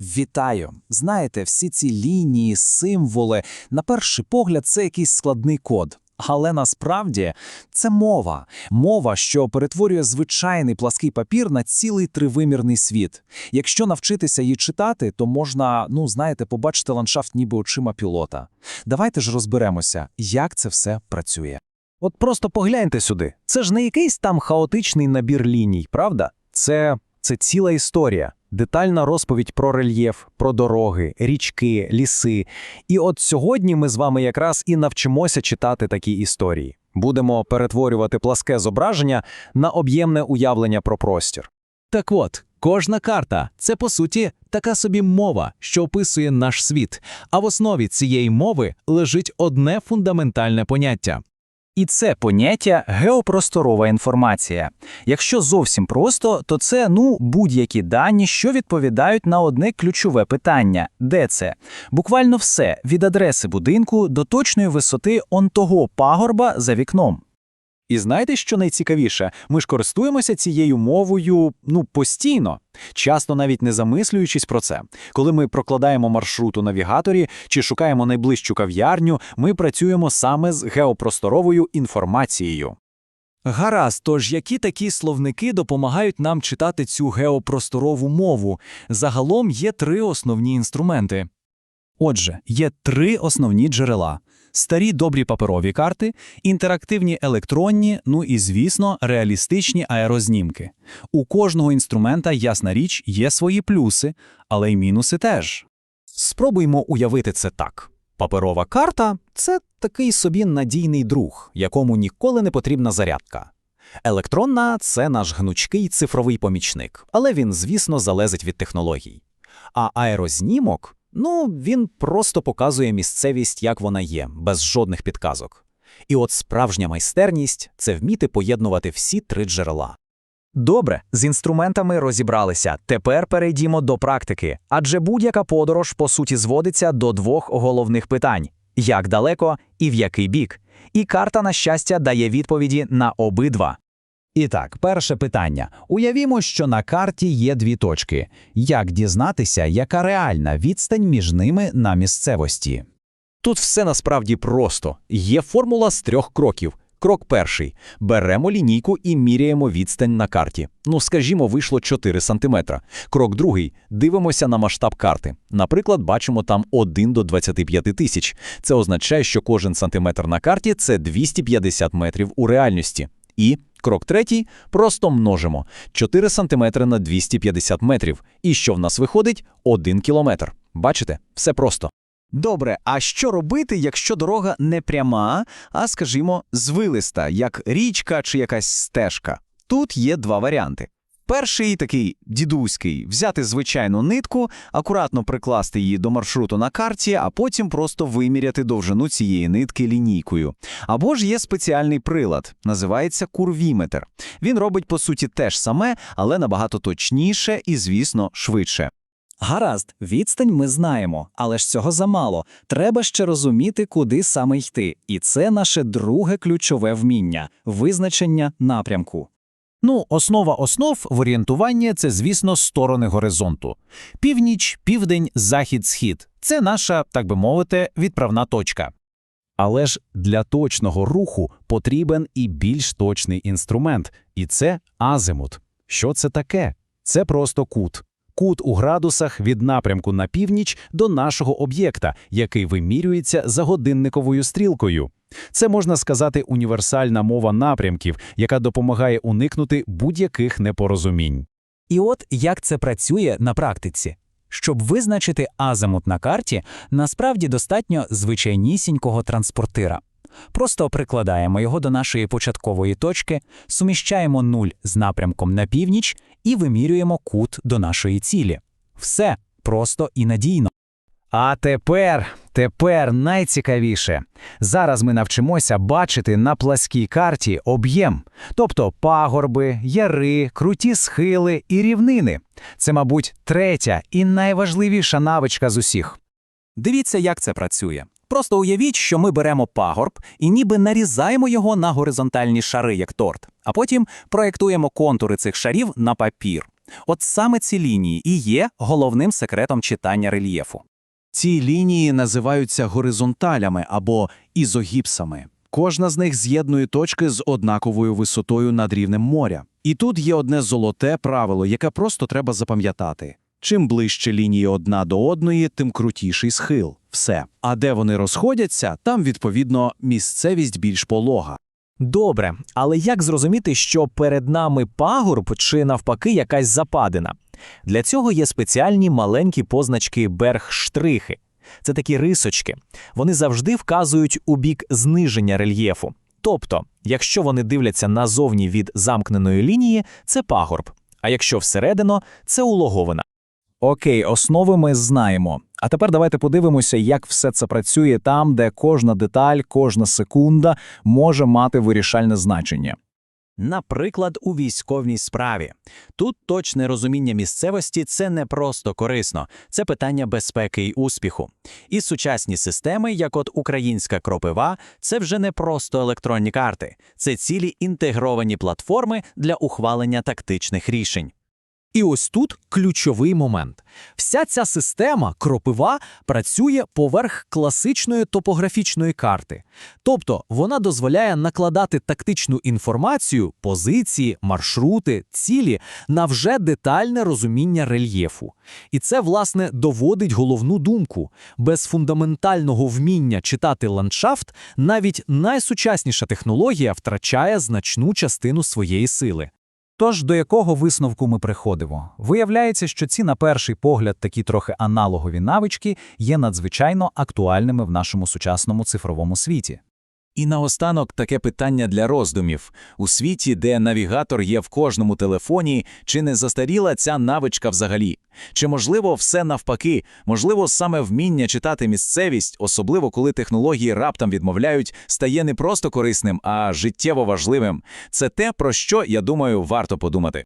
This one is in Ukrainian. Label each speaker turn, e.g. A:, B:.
A: Вітаю! Знаєте, всі ці лінії, символи, на перший погляд, це якийсь складний код. Але насправді це мова. Мова, що перетворює звичайний плаский папір на цілий тривимірний світ. Якщо навчитися її читати, то можна, ну знаєте, побачити ландшафт ніби очима пілота. Давайте ж розберемося, як це все працює.
B: От просто погляньте сюди. Це ж не якийсь там хаотичний набір ліній, правда? Це, це ціла історія, детальна розповідь про рельєф, про дороги, річки, ліси. І от сьогодні ми з вами якраз і навчимося читати такі історії. Будемо перетворювати пласке зображення на об'ємне уявлення про простір.
C: Так от, кожна карта це по суті така собі мова, що описує наш світ. А в основі цієї мови лежить одне фундаментальне поняття.
A: І це поняття геопросторова інформація. Якщо зовсім просто, то це ну будь-які дані, що відповідають на одне ключове питання: де це? Буквально все від адреси будинку до точної висоти он того пагорба за вікном.
B: І знаєте, що найцікавіше? Ми ж користуємося цією мовою ну постійно, часто навіть не замислюючись про це. Коли ми прокладаємо маршрут у навігаторі чи шукаємо найближчу кав'ярню, ми працюємо саме з геопросторовою інформацією.
C: Гаразд, тож які такі словники допомагають нам читати цю геопросторову мову? Загалом є три основні інструменти. Отже, є три основні джерела: старі добрі паперові карти, інтерактивні електронні, ну і, звісно, реалістичні аерознімки. У кожного інструмента, ясна річ, є свої плюси, але й мінуси теж.
B: Спробуймо уявити це так. Паперова карта це такий собі надійний друг, якому ніколи не потрібна зарядка. Електронна це наш гнучкий цифровий помічник, але він, звісно, залежить від технологій. А аерознімок ну, він просто показує місцевість, як вона є, без жодних підказок. І от справжня майстерність це вміти поєднувати всі три джерела.
D: Добре, з інструментами розібралися. Тепер перейдімо до практики, адже будь-яка подорож по суті зводиться до двох головних питань: як далеко і в який бік. І карта, на щастя, дає відповіді на обидва.
E: І так, перше питання. Уявімо, що на карті є дві точки. Як дізнатися, яка реальна відстань між ними на місцевості?
B: Тут все насправді просто. Є формула з трьох кроків. Крок перший. Беремо лінійку і міряємо відстань на карті. Ну, скажімо, вийшло 4 см. Крок другий. Дивимося на масштаб карти. Наприклад, бачимо там 1 до 25 тисяч. Це означає, що кожен сантиметр на карті – це 250 метрів у реальності. І крок третій – просто множимо. 4 см на 250 метрів. І що в нас виходить? 1 кілометр. Бачите? Все просто.
D: Добре, а що робити, якщо дорога не пряма, а, скажімо, звилиста, як річка чи якась стежка? Тут є два варіанти. Перший такий дідуський взяти звичайну нитку, акуратно прикласти її до маршруту на карті, а потім просто виміряти довжину цієї нитки лінійкою. Або ж є спеціальний прилад, називається курвіметр. Він робить по суті те ж саме, але набагато точніше і, звісно, швидше.
A: Гаразд, відстань ми знаємо, але ж цього замало. Треба ще розуміти, куди саме йти. І це наше друге ключове вміння визначення напрямку.
E: Ну, основа основ в орієнтуванні – це, звісно, сторони горизонту. Північ, південь, захід, схід – це наша, так би мовити, відправна точка. Але ж для точного руху потрібен і більш точний інструмент, і це азимут. Що це таке? Це просто кут. Кут у градусах від напрямку на північ до нашого об'єкта, який вимірюється за годинниковою стрілкою. Це можна сказати універсальна мова напрямків, яка допомагає уникнути будь-яких непорозумінь.
A: І от як це працює на практиці. Щоб визначити азимут на карті, насправді достатньо звичайнісінького транспортира. Просто прикладаємо його до нашої початкової точки, суміщаємо нуль з напрямком на північ і вимірюємо кут до нашої цілі. Все просто і надійно.
D: А тепер, тепер найцікавіше. Зараз ми навчимося бачити на пласкій карті об'єм, тобто пагорби, яри, круті схили і рівнини. Це, мабуть, третя і найважливіша навичка з усіх.
A: Дивіться, як це працює. Просто уявіть, що ми беремо пагорб і ніби нарізаємо його на горизонтальні шари, як торт, а потім проєктуємо контури цих шарів на папір.
C: От саме ці лінії і є головним секретом читання рельєфу.
D: Ці лінії називаються горизонталями або ізогіпсами. Кожна з них з'єднує точки з однаковою висотою над рівнем моря. І тут є одне золоте правило, яке просто треба запам'ятати. Чим ближче лінії одна до одної, тим крутіший схил. Все. А де вони розходяться, там, відповідно, місцевість більш полога.
B: Добре, але як зрозуміти, що перед нами пагорб чи навпаки якась западина? Для цього є спеціальні маленькі позначки берг-штрихи. Це такі рисочки. Вони завжди вказують у бік зниження рельєфу. Тобто, якщо вони дивляться назовні від замкненої лінії, це пагорб, а якщо всередину, це улоговина.
E: Окей, основи ми знаємо. А тепер давайте подивимося, як все це працює там, де кожна деталь, кожна секунда може мати вирішальне значення.
C: Наприклад, у військовій справі. Тут точне розуміння місцевості це не просто корисно, це питання безпеки і успіху. І сучасні системи, як от українська кропива, це вже не просто електронні карти, це цілі інтегровані платформи для ухвалення тактичних рішень.
B: І ось тут ключовий момент. Вся ця система кропива працює поверх класичної топографічної карти. Тобто вона дозволяє накладати тактичну інформацію, позиції, маршрути, цілі на вже детальне розуміння рельєфу. І це, власне, доводить головну думку. Без фундаментального вміння читати ландшафт навіть найсучасніша технологія втрачає значну частину своєї сили.
E: Тож до якого висновку ми приходимо? Виявляється, що ці на перший погляд такі трохи аналогові навички є надзвичайно актуальними в нашому сучасному цифровому світі.
B: І наостанок таке питання для роздумів. У світі, де навігатор є в кожному телефоні, чи не застаріла ця навичка взагалі? Чи можливо все навпаки? Можливо, саме вміння читати місцевість, особливо коли технології раптом відмовляють, стає не просто корисним, а життєво важливим. Це те, про що, я думаю, варто подумати.